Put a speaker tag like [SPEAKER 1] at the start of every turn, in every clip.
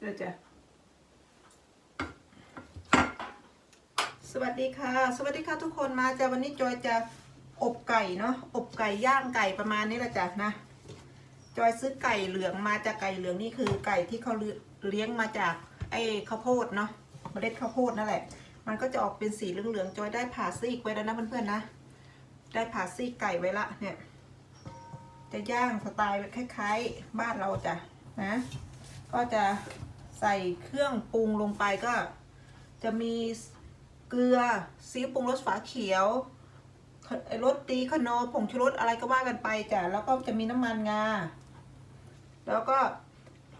[SPEAKER 1] เดี๋ยวจะสวัสดีค่ะ สวัสดีค่ะทุกคนมาจ้ะวันนี้จอยจะอบไก่เนาะอบไก่ย่างไก่ประมาณนี้ละจ้ะนะ จอยซื้อไก่เหลืองมาจากไก่เหลืองนี่คือไก่ที่เขาเลี้ยงมาจากไอ้ข้าวโพดเนาะเมล็ดข้าวโพดนั่นแหละ มันก็จะออกเป็นสีเหลืองๆจอยได้ผ่าซีกไว้แล้วนะเพื่อนๆนะได้ผ่าซีกไก่ไว้ละเนี่ย จะย่างสไตล์คล้าย ๆ บ้านเราจ้ะนะ ก็จะ ใส่เครื่องปรุงลงไปก็ จะมีเกลือซีอิ๊วปรุงรสฝาเขียวรสตีขนอผงชูรสอะไรก็ว่ากันไปจ้ะแล้วก็จะมีน้ำมันงาแล้วก็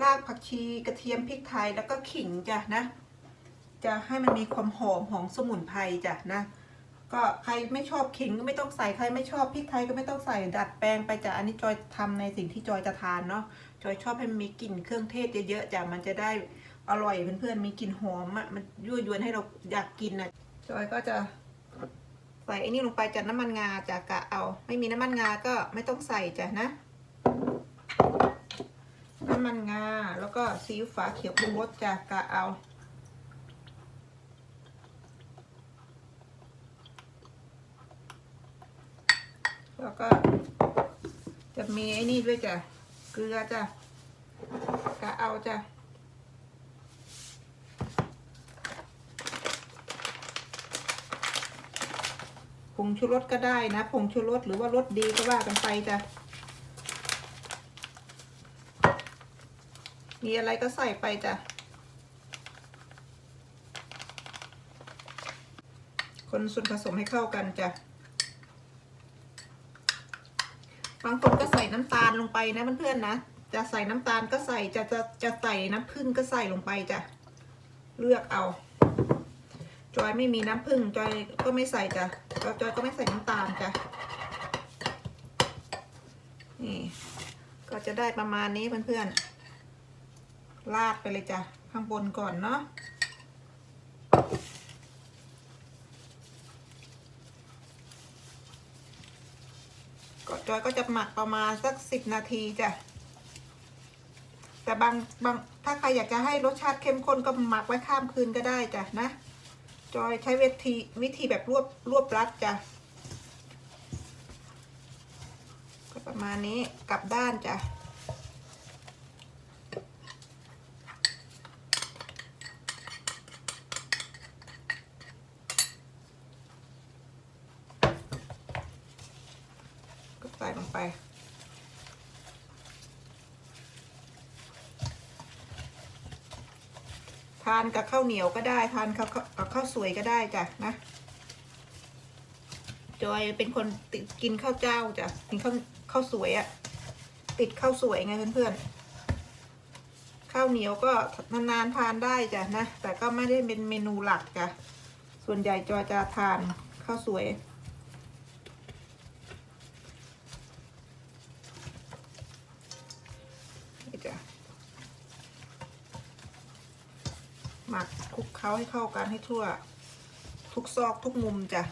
[SPEAKER 1] รากผักชีกระเทียมพริกไทยแล้วก็ขิงจ้ะนะ จะให้มันมีความหอมของสมุนไพรจ้ะนะ ก็ใครไม่ชอบขิงก็ไม่ต้องใส่ใครไม่ชอบพริกไทยก็ไม่ต้องใส่ดัดแปลงไปจ้ะอันนี้จอยทำในสิ่งที่จอยจะทานเนาะจอยชอบให้มีกลิ่นเครื่องเทศเยอะๆจ้ะมันจะได้อร่อยเพื่อนๆมีกลิ่นหอมอะมันยั่วยวนให้เราอยากกินอะจอยก็จะใส่ไอ้นี่ลงไปจากน้ำมันงาจ้ะกะเอา ไม่มีน้ำมันงาก็ไม่ต้องใส่จ้ะนะ น้ำมันงาแล้วก็ซีอิ๊วฝาเขียวปรุงรสจ้ะกะเอา แล้วก็ จะมีไอ้นี่ด้วยจ้ะ เกลือจ้ะกะเอาจ้ะผงชูรสก็ได้นะผงชูรสหรือว่ารสดีก็ว่ากันไปจ้ะ มีอะไรก็ใส่ไปจ้ะ คนส่วนผสมให้เข้ากันจ้ะ บางคนก็ใส่น้ำตาลลงไปนะเพื่อนๆนะ จะใส่น้ำตาลก็ใส่ จะจะจะใส่น้ำผึ้งก็ใส่ลงไปจ้ะ เลือกเอา จอยไม่มีน้ำผึ้งจอยก็ไม่ใส่จ้ะแล้วจอยก็ไม่ใส่น้ำตาลจ้ะ นี่ ก็จะได้ประมาณนี้เพื่อนๆลาดไปเลยจ้ะ ข้างบนก่อนเนาะ จอยก็จะหมักประมาณสักสิบนาทีจ้ะแต่บางบางถ้าใครอยากจะให้รสชาติเข้มข้นก็หมักไว้ข้ามคืนก็ได้จ้ะนะ จอยใช้วิธีวิธีแบบรวบรวบรัดจ้ะก็ประมาณนี้กลับด้านจ้ะ ลงไป ทานกับข้าวเหนียวก็ได้ ทานกับกับข้าวสวยก็ได้จ้ะนะจอยเป็นคนติดกินข้าวเจ้าจ้ะกินข้าวข้าวสวยอะติดข้าวสวยไงเพื่อนๆข้าวเหนียวก็นานๆทานได้จ้ะนะแต่ก็ไม่ได้เป็นเมนูหลักจ้ะส่วนใหญ่จอยจะทานข้าวสวย หมักคลุกเคล้าให้เข้ากันให้ทั่ว ทุกซอกทุกมุมจ้ะ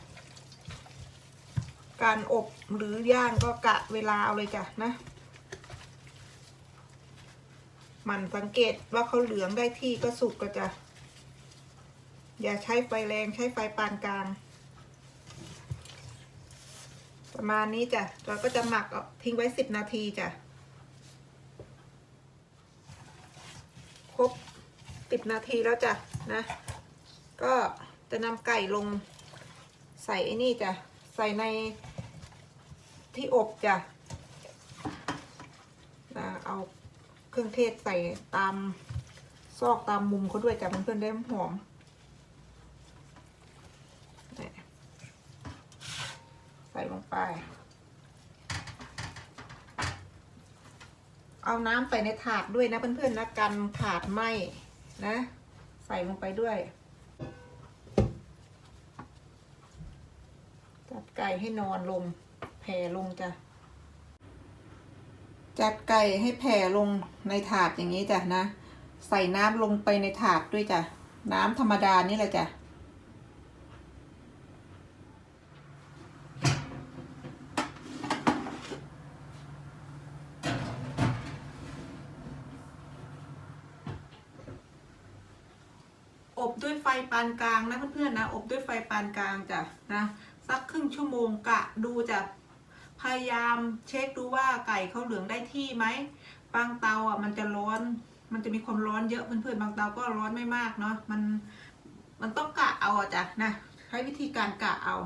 [SPEAKER 1] การอบหรือย่างก็กะเวลาเอาเลยจ้ะนะ มันสังเกตว่าเขาเหลืองได้ที่ก็สุกก็จะ อย่าใช้ไฟแรงใช้ไฟปานกลาง ประมาณนี้จ้ะเราก็จะหมักเอาทิ้งไว้สิบนาทีจ้ะครบ สิบนาทีแล้วจ้ะนะ ก็จะนำไก่ลงใส่ไอ้นี่จ้ะ ใส่ในที่อบจ้ะนะเอาเครื่องเทศใส่ตามซอกตามมุมเขาด้วยจ้ะเพื่อนๆได้หอมใส่ลงไป เอาน้ำใส่ในถาดด้วยนะเพื่อนๆนะกันถาดไหม นะ ใส่ลงไปด้วย จัดไก่ให้นอนลง แผ่ลงจ้ะ จัดไก่ให้แผ่ลงในถาดอย่างนี้จ้ะนะ ใส่น้ำลงไปในถาดด้วยจ้ะ น้ำธรรมดานี่แหละจ้ะ น อบด้วยไฟ ปานกลางนะเพื่อนๆนะอบด้วยไฟปานกลางจ้ะนะสักครึ่งชั่วโมงกะดูจะพยายามเช็คดูว่าไก่เขาเหลืองได้ที่ไหมบางเตาอะมันจะร้อน มันจะมีความร้อนเยอะเพื่อนๆบางเตาก็ร้อนไม่มากเนาะมันมันต้องกะเอาอะจ้ะนะใช้วิธีการกะเอา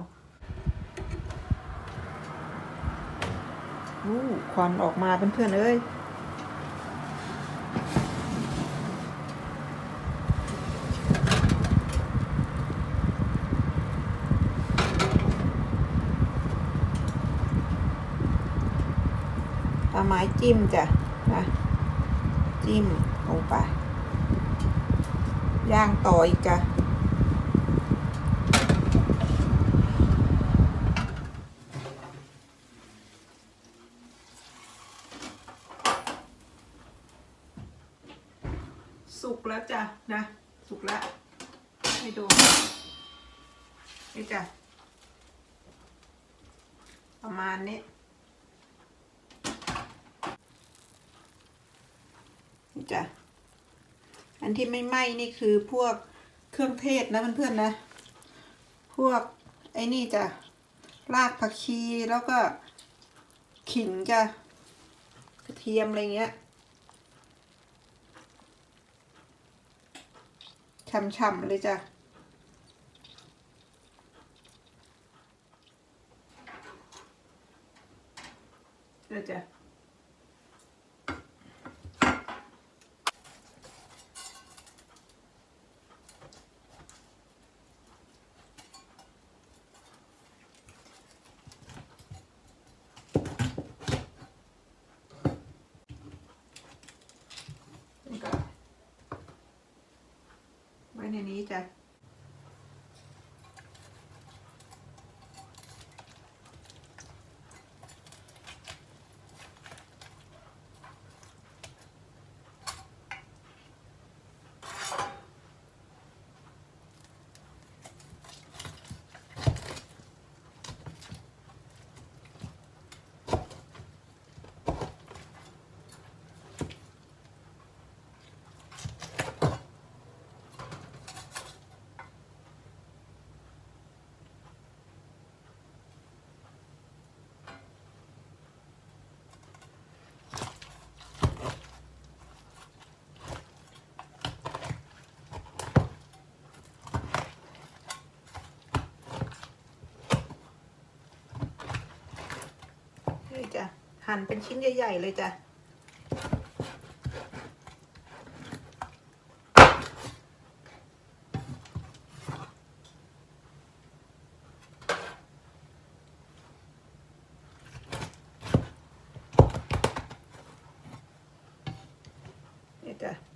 [SPEAKER 1] อู้ควันออกมาเพื่อนๆเอ้ย เอาไม้จิ้มจ้ะนะจิ้มลงไปย่างต่ออีกจ้ะสุกแล้วจ้ะนะ สุกแล้วให้ดูนี่จ้ะประมาณนี้ นี่จ้ะอันที่ไม่ไหม้นี่คือพวกเครื่องเทศนะเพื่อนๆนะ พวกไอ้นี่จ้ะรากผักชีแล้วก็ขิงจ้ะกระเทียมอะไรเงี้ยช่ำๆเลยจ้ะ เดี๋ยวจ้ะ นี่ก็ไว้ในี้จ้ะ นี่จ้ะ หั่นเป็นชิ้นใหญ่ ๆ เลยจ้ะนี่จ้ะ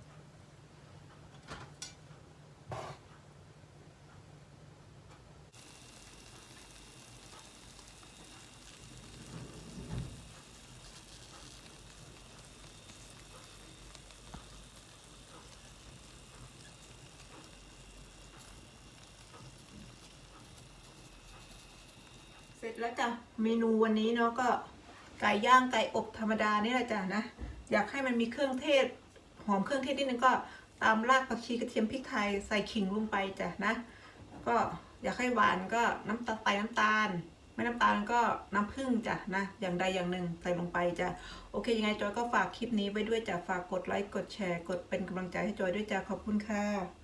[SPEAKER 1] แล้วจ้ะเมนูวันนี้เนาะก็ไก่ย่างไก่อบธรรมดานี่แหละจ้ะนะ อยากให้มันมีเครื่องเทศหอมเครื่องเทศนิดนึงก็ตามรากผักชีกระเทียมพริกไทยใส่ขิงลงไปจ้ะนะ ก็อยากให้หวานก็น้ำตาลใส่น้ำตาล ไม่น้ำตาลก็น้ำผึ้งจ้ะนะ อย่างใดอย่างหนึ่งใส่ลงไปจ้ะโอเคยังไงจอยก็ฝากคลิปนี้ไว้ด้วยจ้ะฝากกดไลค์กดแชร์ กดเป็นกำลังใจให้จอยด้วยจ้ะขอบคุณค่ะ